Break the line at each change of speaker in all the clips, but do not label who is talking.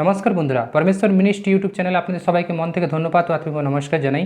নমস্কার বন্ধুরা, পরমেশ্বর মিনিস্ট্রি ইউটিউব চ্যানেলে আপনাদের সবাইকে মন থেকে ধন্যবাদ ও আত্মিক নমস্কার জানাই।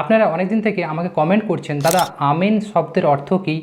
আপনারা অনেকদিন থেকে আমাকে কমেন্ট করছেন, দাদা, আমেন শব্দের অর্থ কী?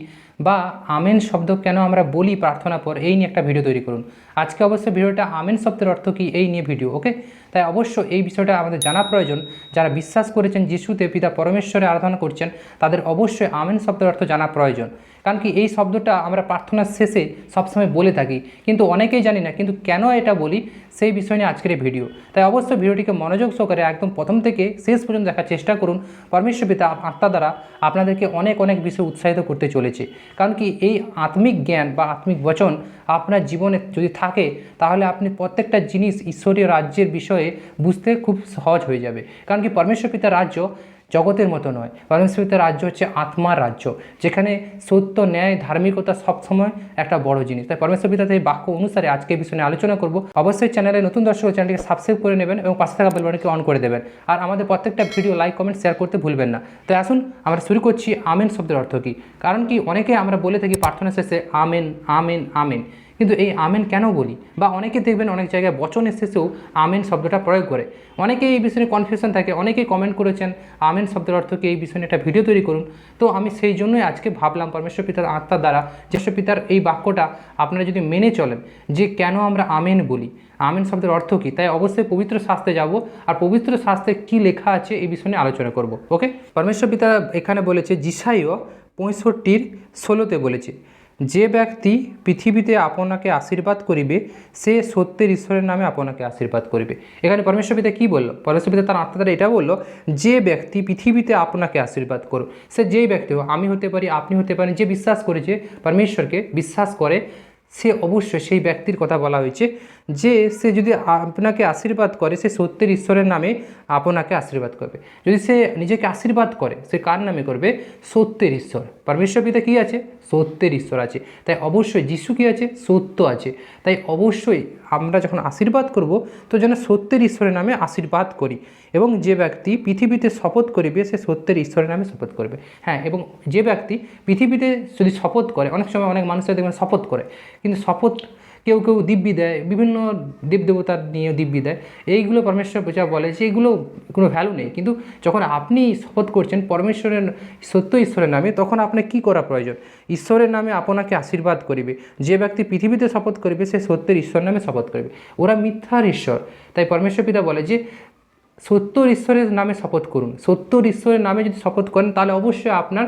বা আমেন শব্দ কেন আমরা বলি প্রার্থনা পর? এই নিয়ে একটা ভিডিও তৈরি করুন। আজকে অবশ্যই ভিডিওটা আমেন শব্দের অর্থ কী এই নিয়ে ভিডিও, ওকে? তাই অবশ্য এই বিষয়টা আমাদের জানা প্রয়োজন। যারা বিশ্বাস করেছেন যিশুতে পিতা পরমেশ্বরে আরাধনা করছেন, তাদের অবশ্যই আমেন শব্দের অর্থ জানা প্রয়োজন। কারণ কি এই শব্দটা আমরা প্রার্থনার শেষে সবসময় বলে থাকি। কিন্তু অনেকেই জানি না, কিন্তু কেন এটা বলি সেই বিষয় নিয়ে আজকের ভিডিও। তাই অবশ্যই ভিডিওটিকে মনোযোগ সহকারে একদম প্রথম থেকে শেষ পর্যন্ত দেখার চেষ্টা করুন। পরমেশ্বর পিতা আত্মা দ্বারা আপনাদেরকে অনেক অনেক বিষয় উৎসাহিত করতে চলেছে। কারণ কি এই আত্মিক জ্ঞান বা আত্মিক বচন আপনার জীবনে যদি থাকে, তাহলে আপনি প্রত্যেকটা জিনিস ঈশ্বরীয় রাজ্যের বিষয়ে বুঝতে খুব সহজ হয়ে যাবে। কারণ কি, পরমেশ্বর পিতার রাজ্য জগতের মতো নয়। পিতার রাজ্য হচ্ছে আত্মার রাজ্য, যেখানে সত্য, ন্যায়, ধার্মিকতা সবসময় একটা বড় জিনিস। তাই পরমেশ্বর পিতার এই বাক্য অনুসারে আজকে বিষয়ে নিয়ে আলোচনা করব। অবশ্যই চ্যানেলে নতুন দর্শক চ্যানেলটিকে সাবস্ক্রাইব করে নেবেন এবং পাশে থাকা বেলবাটনকে অন করে দেবেন। আর আমাদের প্রত্যেকটা ভিডিও লাইক কমেন্ট শেয়ার করতে ভুলবেন না। তাই আসুন, আমরা শুরু করছি আমেন শব্দের অর্থ কী? কারণ কি অনেকে আমরা বলে থাকি প্রার্থনা শেষে আমেন আমেন আমেন। কিন্তু এই আমেন কেন বলি? বা অনেকে দেখবেন অনেক জায়গায় বচনের শেষেও আমেন শব্দটা প্রয়োগ করে। অনেকে এই বিষয়ে কনফিউশন থাকে, অনেকেই কমেন্ট করেছেন, আমেন শব্দের অর্থ কি? এই বিষয়ে একটা ভিডিও তৈরি করুন। তো আমি সেই জন্যই আজকে ভাবলাম পরমেশ্বর পিতার আত্মার দ্বারা যেসব পিতার এই বাক্যটা আপনারা যদি মেনে চলেন, যে কেন আমরা আমেন বলি? আমেন শব্দের অর্থ কী? তাই অবশ্যই পবিত্র শাস্ত্রে যাব আর পবিত্র শাস্ত্রে কী লেখা আছে এই বিষয়ে আলোচনা করব ওকে পরমেশ্বর পিতা এখানে বলেছে জিসাইও পঁয়ষট্টির ষোলোতে বলেছে যে ব্যক্তি পৃথিবীতে আপনাকে আশীর্বাদ করিবে, সে সত্যের ঈশ্বরের নামে আপনাকে আশীর্বাদ করিবে। এখানে পরমেশ্বর পিতা কী বলল? পরমেশ্বর পিতা তার আত্মা এটা বলল, যে ব্যক্তি পৃথিবীতে আপনাকে আশীর্বাদ করো সে যেই ব্যক্তি হোক, আমি হতে পারি, আপনি হতে পারেন, যে বিশ্বাস করেছে, পরমেশ্বরকে বিশ্বাস করে, সে অবশ্যই সেই ব্যক্তির কথা বলা হয়েছে। যে সে যদি আপনাকে আশীর্বাদ করে, সে সত্যের ঈশ্বরের নামে আপনাকে আশীর্বাদ করবে। যদি সে নিজেকে আশীর্বাদ করে, সে কার নামে করবে? সত্যের ঈশ্বর। পরমেশ্বর পিতা কী আছে? সত্যের ঈশ্বর আছে। তাই অবশ্যই যিশু কী আছে? সত্য আছে। তাই অবশ্যই আমরা যখন আশীর্বাদ করব, তো যেন সত্যের ঈশ্বরের নামে আশীর্বাদ করি এবং যে ব্যক্তি পৃথিবীতে শপথ করিবে, সে সত্যের ঈশ্বরের নামে শপথ করবে। হ্যাঁ এবং যে ব্যক্তি পৃথিবীতে যদি শপথ করে, অনেক সময় অনেক মানুষরা দেখবেন শপথ করে, কিন্তু শপথ কেউ কেউ দিব্যি দেয়, বিভিন্ন দেবদেবতার নিয়ে দিব্যি দেয়। এইগুলো পরমেশ্বর পূজা বলে যে এগুলো কোনো ভ্যালু নেই। কিন্তু যখন আপনি শপথ করছেন পরমেশ্বরের, সত্য ঈশ্বরের নামে, তখন আপনার কী করা প্রয়োজন? ঈশ্বরের নামে আপনাকে আশীর্বাদ করিবে। যে ব্যক্তি পৃথিবীতে শপথ করিবে, সে সত্যের ঈশ্বর নামে শপথ করবে। ওরা মিথ্যার ঈশ্বর। তাই পরমেশ্বর পিতা বলে যে, সত্যর ঈশ্বরের নামে শপথ করুন। সত্যর ঈশ্বরের নামে যদি শপথ করেন, তাহলে অবশ্যই আপনার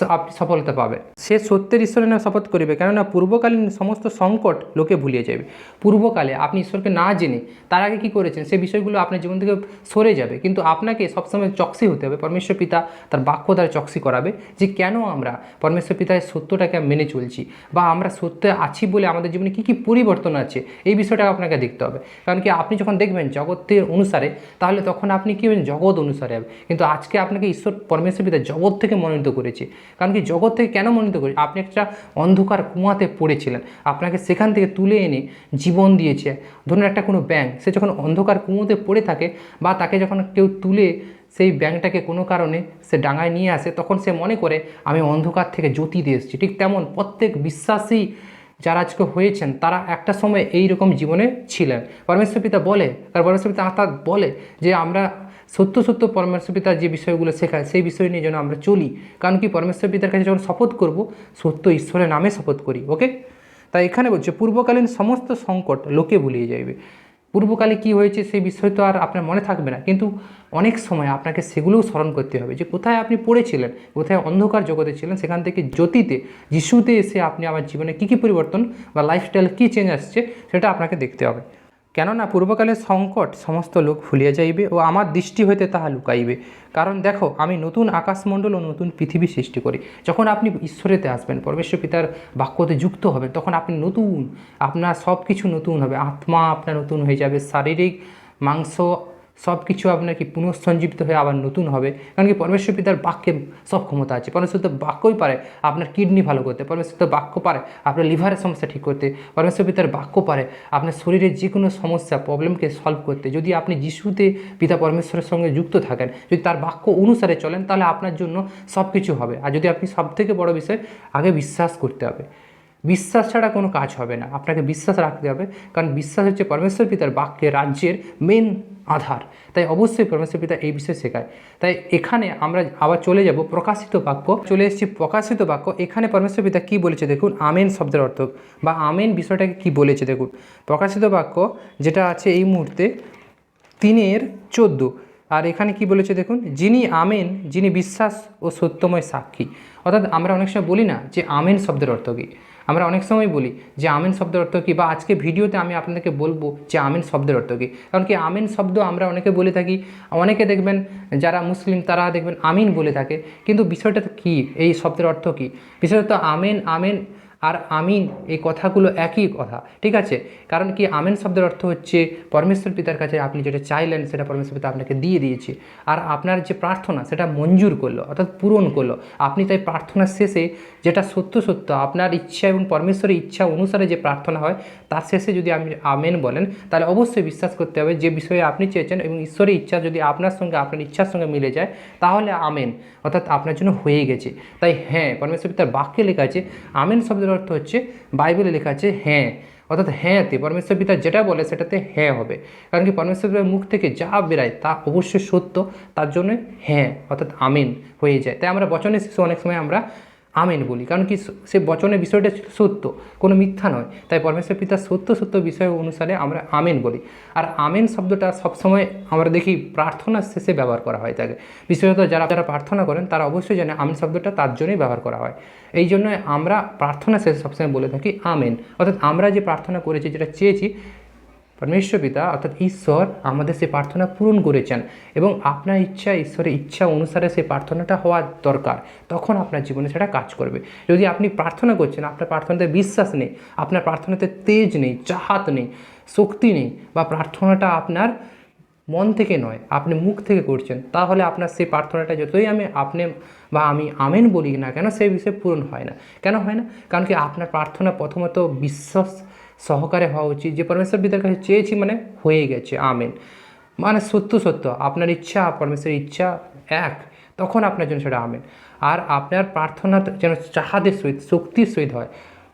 আপনি সফলতা পাবে। সে সত্যের ঈশ্বরের নামে শপথ করিবে, কেননা পূর্বকালীন সমস্ত সংকট লোকে ভুলিয়ে যাবে। পূর্বকালে আপনি ঈশ্বরকে না জেনে তার আগে কী করেছেন, সে বিষয়গুলো আপনার জীবন থেকে সরে যাবে। কিন্তু আপনাকে সবসময় চক্সি হতে হবে। পরমেশ্বর পিতা তার বাক্য দ্বারা চক্সি করাবে যে, কেন আমরা পরমেশ্বর পিতার সত্যটাকে মেনে চলছি বা আমরা সত্যে আছি বলে আমাদের জীবনে কী কী পরিবর্তন আছে, এই বিষয়টা আপনাকে দেখতে হবে। কারণ কি, আপনি যখন দেখবেন জগতের অনুসারে, তাহলে তখন আপনি কী হবেন? জগৎ অনুসারে হবে। কিন্তু আজকে আপনাকে ঈশ্বর, পরমেশ্বর পিতা জগৎ থেকে মনোনীত করেছে। কারণ কি জগৎ থেকে কেন মনোনীত করি আপনি একটা অন্ধকার কুয়াতে পড়েছিলেন। আপনাকে সেখান থেকে তুলে এনে জীবন দিয়েছে। ধরুন একটা কোনো ব্যাংক সে যখন অন্ধকার কুয়োতে পড়ে থাকে বা তাকে যখন কেউ তুলে সেই ব্যাংকটাকে কোনো কারণে সে ডাঙায় নিয়ে আসে, তখন সে মনে করে, আমি অন্ধকার থেকে জ্যোতি দিয়ে এসেছি। ঠিক তেমন প্রত্যেক বিশ্বাসী যারা আজকে হয়েছেন, তারা একটা সময় এই রকম জীবনে ছিলেন। পরমেশ্বর পিতা বলে কারণ পরমেশ্বর পিতা আত্মা বলে যে, আমরা সত্য সত্য পরমেশ্বর পিতার যে বিষয়গুলো শেখায়, সেই বিষয় নিয়ে যেন আমরা চলি। কারণ কি? পরমেশ্বর পিতার কাছে যখন শপথ করব, সত্য ঈশ্বরের নামে শপথ করি ওকে তাই এখানে বলছে, পূর্বকালীন সমস্ত সংকট লোকে ভুলিয়ে যাইবে। পূর্বকালে কি হয়েছে, সেই বিষয় তো আর আপনার মনে থাকবে না। কিন্তু অনেক সময় আপনাকে সেগুলোও স্মরণ করতে হবে যে, কোথায় আপনি পড়েছিলেন, কোথায় অন্ধকার জগতে ছিলেন, সেখান থেকে জ্যোতিতে, যিশুতে এসে আপনি আমার জীবনে কী কী পরিবর্তন বা লাইফস্টাইল কী চেঞ্জ আসছে, সেটা আপনাকে দেখতে হবে। কেননা পূর্বকালের সংকট সমস্ত লোক ভুলিয়া যাইবে ও আমার দৃষ্টি হইতে তাহা লুকাইবে। কারণ দেখো, আমি নতুন আকাশমণ্ডল ও নতুন পৃথিবী সৃষ্টি করি। যখন আপনি ঈশ্বরেতে আসবেন, পরমেশ্বর পিতার বাক্যতে যুক্ত হবে তখন আপনি নতুন, আপনার সব কিছু নতুন হবে। আত্মা আপনার নতুন হয়ে যাবে, শারীরিক, মাংস সব কিছু আপনার কি পুনঃসঞ্জীবিত হয়ে আবার নতুন হবে? কারণ কি পরমেশ্বর পিতার বাক্যে সব ক্ষমতা আছে। পরমেশ্বর তো বাক্যই পারে আপনার কিডনি ভালো করতে, পরমেশ্বর তো বাক্য পারে আপনার লিভারের সমস্যা ঠিক করতে, পরমেশ্বর পিতার বাক্য পারে আপনার শরীরের যে কোনো সমস্যা, প্রবলেমকে সলভ করতে। যদি আপনি যিশুতে পিতা পরমেশ্বরের সঙ্গে যুক্ত থাকেন, যদি তার বাক্য অনুসারে চলেন, তাহলে আপনার জন্য সব কিছু হবে। আর যদি আপনি সব থেকে বড় বিষয়, আগে বিশ্বাস করতে হবে। বিশ্বাস ছাড়া কোনো কাজ হবে না। আপনাকে বিশ্বাস রাখতে হবে। কারণ বিশ্বাস হচ্ছে পরমেশ্বর পিতার বাক্যে রাজ্যের মেন আধার। তাই অবশ্যই পরমেশ্বর পিতা এই বিষয়ে শেখায়। তাই এখানে আমরা আবার চলে যাব প্রকাশিত বাক্য। চলে এসেছি প্রকাশিত বাক্য। এখানে পরমেশ্বর পিতা কী বলেছে দেখুন, আমেন শব্দের অর্থ। বা আমেন বিষয়টাকে কী বলেছে দেখুন। প্রকাশিত বাক্য যেটা আছে এই মুহূর্তে তিনের চোদ্দ। আর এখানে কি বলেছে দেখুন, যিনি আমেন, যিনি বিশ্বাস ও সত্যময় সাক্ষী। অর্থাৎ আমরা অনেক সময় বলি না যে আমেন শব্দের অর্থ কী। আমরা অনেক সময় বলি যে আমিন শব্দের অর্থ কী? বা আজকে ভিডিওতে আমি আপনাদেরকে বলব যে আমিন শব্দের অর্থ কী? কারণ কি আমিন শব্দ আমরা অনেকে বলে থাকি, অনেকে দেখবেন যারা মুসলিম তারা দেখবেন আমিন বলে থাকে। কিন্তু বিষয়টা তো কী? এই শব্দের অর্থ কী? বিশেষত আমিন, আমেন আর আমিন এই কথাগুলো একই কথা, ঠিক আছে? কারণ কি আমেন শব্দের অর্থ হচ্ছে পরমেশ্বর পিতার কাছে আপনি যেটা চাইলেন সেটা পরমেশ্বর পিতা আপনাকে দিয়ে দিয়েছে। আর আপনার যে প্রার্থনা সেটা মঞ্জুর করল, অর্থাৎ পূরণ করল। আপনি তাই প্রার্থনার শেষে যেটা সত্য সত্য, আপনার ইচ্ছা এবং পরমেশ্বরের ইচ্ছা অনুসারে যে প্রার্থনা হয়, তার শেষে যদি আপনি আমেন বলেন, তাহলে অবশ্যই বিশ্বাস করতে হবে যে বিষয়ে আপনি চেয়েছেন এবং ঈশ্বরের ইচ্ছা যদি আপনার সঙ্গে, আপনার ইচ্ছার সঙ্গে মিলে যায়, তাহলে আমেন, অর্থাৎ আপনার জন্য হয়ে গেছে। তাই হ্যাঁ পরমেশ্বর পিতার বাক্যে লেখা আছে, আমেন শব্দের অর্থ হচ্ছে বাইবেলে লেখা আছে হ্যাঁ। অর্থাৎ হ্যাঁতে পরমেশ্বর পিতা যেটা বলে সেটাতে হ্যাঁ হবে। কারণ কি পরমেশ্বর পিতার মুখ থেকে যা বেরায় তা অবশ্যই সত্য, তার জন্য হ্যাঁ অর্থাৎ আমিন হয়ে যায়। তাই আমরা বচনের শিশু অনেক সময় আমরা আমেন বলি। কারণ কি, সে বচনের বিষয়টা সত্য, কোনো মিথ্যা নয়। তাই পরমেশ্বর পিতার সত্য সত্য বিষয় অনুসারে আমরা আমেন বলি। আর আমেন শব্দটা সবসময় আমরা দেখি প্রার্থনার শেষে ব্যবহার করা হয় তাকে। বিশেষত যারা যারা প্রার্থনা করেন, তারা অবশ্যই জানে আমেন শব্দটা তার জন্যই ব্যবহার করা হয়। এই জন্য আমরা প্রার্থনা শেষে সবসময় বলে থাকি আমেন। অর্থাৎ আমরা যে প্রার্থনা করেছি, যেটা চেয়েছি পরমেশ্বর পিতা, অর্থাৎ ঈশ্বর, আমাদের সেই প্রার্থনা পূরণ করেছেন এবং আপনার ইচ্ছা, ঈশ্বরের ইচ্ছা অনুসারে সেই প্রার্থনাটা হওয়া দরকার। তখন আপনার জীবনে সেটা কাজ করবে। যদি আপনি প্রার্থনা করছেন, আপনার প্রার্থনাতে বিশ্বাস নেই, আপনার প্রার্থনাতে তেজ নেই, চাহাত নেই, শক্তি নেই বা প্রার্থনাটা আপনার মন থেকে নয়, আপনি মুখ থেকে করছেন, তাহলে আপনার সেই প্রার্থনাটা যতই আমি আপনি বা আমি আমেন বলি না কেন, সেই বিষয়ে পূরণ হয় না। কেন হয় না? কারণ কি আপনার প্রার্থনা প্রথমত বিশ্বাস সহকারে হওয়া উচিত। যে পরমেশ্বর পিতার কাছে চেয়েছি মানে হয়ে গেছে। আমেন। মানে সত্য সত্য। আপনার ইচ্ছা, পরমেশ্বরের ইচ্ছা এক। তখন আপনার জন্য সেটা আমেন। আর আপনার প্রার্থনা যেন চাহাদের সহিত, শক্তির সহিত হয়,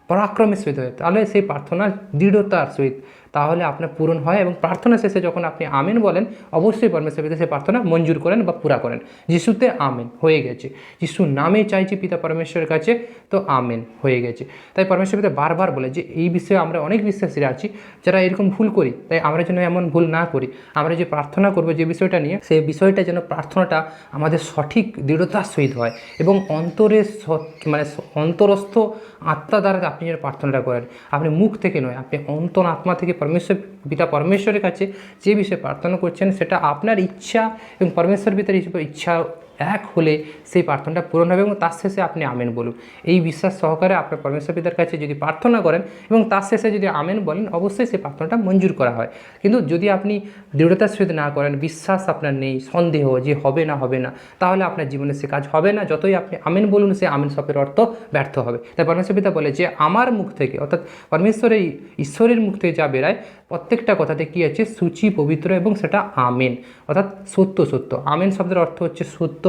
পরাক্রমের সহিত হয়। তাহলে সেই প্রার্থনা দৃঢ়তার সহিত তাহলে আপনার পূরণ হয় এবং প্রার্থনা শেষে যখন আপনি আমেন বলেন, অবশ্যই পরমেশ্বর পিতা সেই প্রার্থনা মঞ্জুর করেন বা পুরা করেন। যিশুতে আমেন, হয়ে গেছে। যিশুর নামে চাইছি পিতা পরমেশ্বরের কাছে, তো আমেন, হয়ে গেছে। তাই পরমেশ্বর পিতা বারবার বলে যে, এই বিষয়ে আমরা অনেক বিশ্বাসীরা আছি, যারা এরকম ভুল করি, তাই আমরা যেন এমন ভুল না করি। আমরা যে প্রার্থনা করব যে বিষয়টা নিয়ে, সেই বিষয়টা যেন প্রার্থনাটা আমাদের সঠিক দৃঢ়তার সহিত হয় এবং অন্তরের স- মানে অন্তরস্থ আত্মা দ্বারা আপনি যেন প্রার্থনাটা করেন। আপনি মুখ থেকে নয়, আপনি অন্তর আত্মা থেকে পরমেশ্বর, পিতা পরমেশ্বরের কাছে যে বিষয়ে প্রার্থনা করছেন, সেটা আপনার ইচ্ছা এবং পরমেশ্বর পিতার ইচ্ছা এক হলে সেই প্রার্থনাটা পূরণ হবে এবং তার শেষে আপনি আমেন বলুন। এই বিশ্বাস সহকারে আপনার পরমেশ্বর পিতার কাছে যদি প্রার্থনা করেন এবং তার শেষে যদি আমেন বলেন, অবশ্যই সেই প্রার্থনাটা মঞ্জুর করা হয়। কিন্তু যদি আপনি দৃঢ়তার সহিত না করেন, বিশ্বাস আপনার নেই, সন্দেহ যে হবে না হবে না, তাহলে আপনার জীবনে সে কাজ হবে না। যতই আপনি আমেন বলুন, সে আমেন শব্দের অর্থ ব্যর্থ হবে। তাই পরমেশ্বর পিতা বলে যে, আমার মুখ থেকে, অর্থাৎ পরমেশ্বরের ঈশ্বরের মুখ থেকে যা বেরায়, প্রত্যেকটা কথাতে কী আছে? সূচি, পবিত্র এবং সেটা আমেন। অর্থাৎ সত্য সত্য। আমেন শব্দের অর্থ হচ্ছে সত্য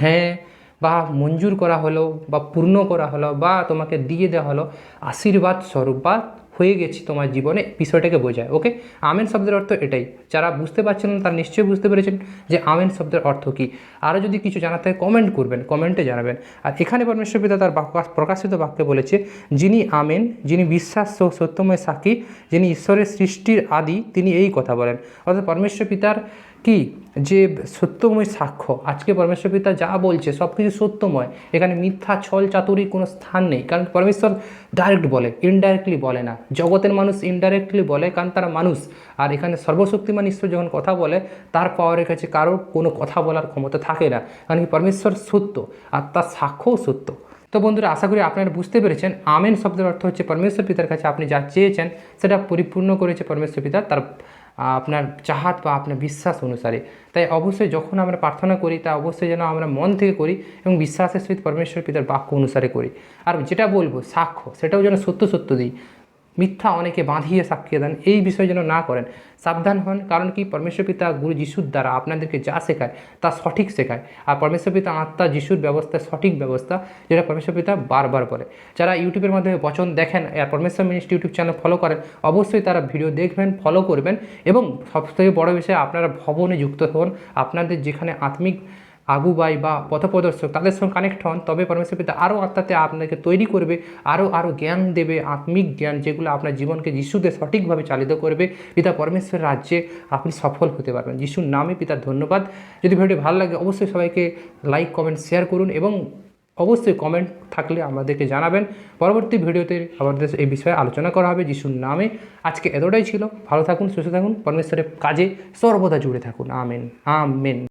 হ্যাঁ বা মঞ্জুর করা হলো, বা পূর্ণ করা হলো, বা তোমাকে দিয়ে দেওয়া হলো, আশীর্বাদ স্বরূপ, বা হয়ে গেছি তোমার জীবনে বিষয়টাকে বোঝায় ওকে আমেন শব্দের অর্থ এটাই। যারা বুঝতে পারছেন না, তারা নিশ্চয়ই বুঝতে পেরেছেন যে আমেন শব্দের অর্থ কী। আরও যদি কিছু জানাতে হয় কমেন্ট করবেন কমেন্টে জানাবেন। আর এখানে পরমেশ্বর পিতা তার প্রকাশিত বাক্যে বলেছে, যিনি আমেন, যিনি বিশ্বাস ও সত্যময় সাক্ষী, যিনি ঈশ্বরের সৃষ্টির আদি, তিনি এই কথা বলেন। অর্থাৎ পরমেশ্বর পিতার কি? যে সত্যময় সাক্ষ্য, আজকে পরমেশ্বর পিতা যা বলছে সব কিছু সত্যময়। এখানে মিথ্যা, ছল চাতুরির কোনো স্থান নেই। কারণ পরমেশ্বর ডাইরেক্ট বলে ইনডাইরেক্টলি বলে না। জগতের মানুষ ইনডাইরেক্টলি বলে কারণ তারা মানুষ। আর এখানে সর্বশক্তিমান ঈশ্বর যখন কথা বলে, তার পাওয়ারের কাছে কারোর কোনো কথা বলার ক্ষমতা থাকে না। কারণ কি? পরমেশ্বর সত্য আর তার সাক্ষ্যও সত্য। তো বন্ধুরা, আশা করি আপনারা বুঝতে পেরেছেন। আমেন শব্দের অর্থ হচ্ছে পরমেশ্বর পিতার কাছে আপনি যা চেয়েছেন, সেটা পরিপূর্ণ করেছে পরমেশ্বর পিতা। তার আপনার চাহাত বা আপনার বিশ্বাস অনুসারে। তাই অবশ্যই যখন আমরা প্রার্থনা করি, তা অবশ্যই যেন আমরা মন থেকে করি এবং বিশ্বাসের সহিত পরমেশ্বর পিতার বাক্য অনুসারে করি। আর যেটা বলব, সাক্ষ্য, সেটাও যেন সত্য সত্য দিই। মিথ্যা অনেকে বাঁধিয়ে সাক্ষী দেন, এই বিষয় যেন না করেন। সাবধান হন, কারণ কি? পরমেশ্বর পিতা গুরু যিশুর দ্বারা আপনাদেরকে যা শেখায়, তা সঠিক শেখায়। আর পরমেশ্বর পিতা আত্মা যিশুর ব্যবস্থা, সঠিক ব্যবস্থা, যেটা পরমেশ্বর পিতা বারবার বলে। যারা ইউটিউবের মাধ্যমে বচন দেখেন, আর পরমেশ্বর মিনিস্ট ইউটিউব চ্যানেল ফলো করেন, অবশ্যই তারা ভিডিও দেখবেন ফলো করবেন এবং সবথেকে বড় বিষয়, আপনারা ভবনে যুক্ত হন। আপনাদের যেখানে আত্মিক আগুবাই বা পথপ্রদর্শক, তাদের সঙ্গে কানেক্ট হন। তবে পরমেশ্বর পিতা আরও আত্মাতে আপনাকে তৈরি করবে, আরও আরও জ্ঞান দেবে, আত্মিক জ্ঞান যেগুলো আপনার জীবনকে যিশুতে সঠিকভাবে চালিত করবে। পিতা পরমেশ্বর রাজ্যে আপনি সফল হতে পারবেন। যিশুর নামে পিতার ধন্যবাদ। যদি ভিডিওটি ভালো লাগে, অবশ্যই সবাইকে লাইক কমেন্ট শেয়ার করুন এবং অবশ্যই কমেন্ট থাকলে আমাদেরকে জানাবেন। পরবর্তী ভিডিওতে আমাদের এই বিষয়ে আলোচনা করা হবে যিশুর নামে। আজকে এতটাই ছিল। ভালো থাকুন, সুস্থ থাকুন। পরমেশ্বরের কাজে সর্বদা জুড়ে থাকুন। আমেন। আমেন।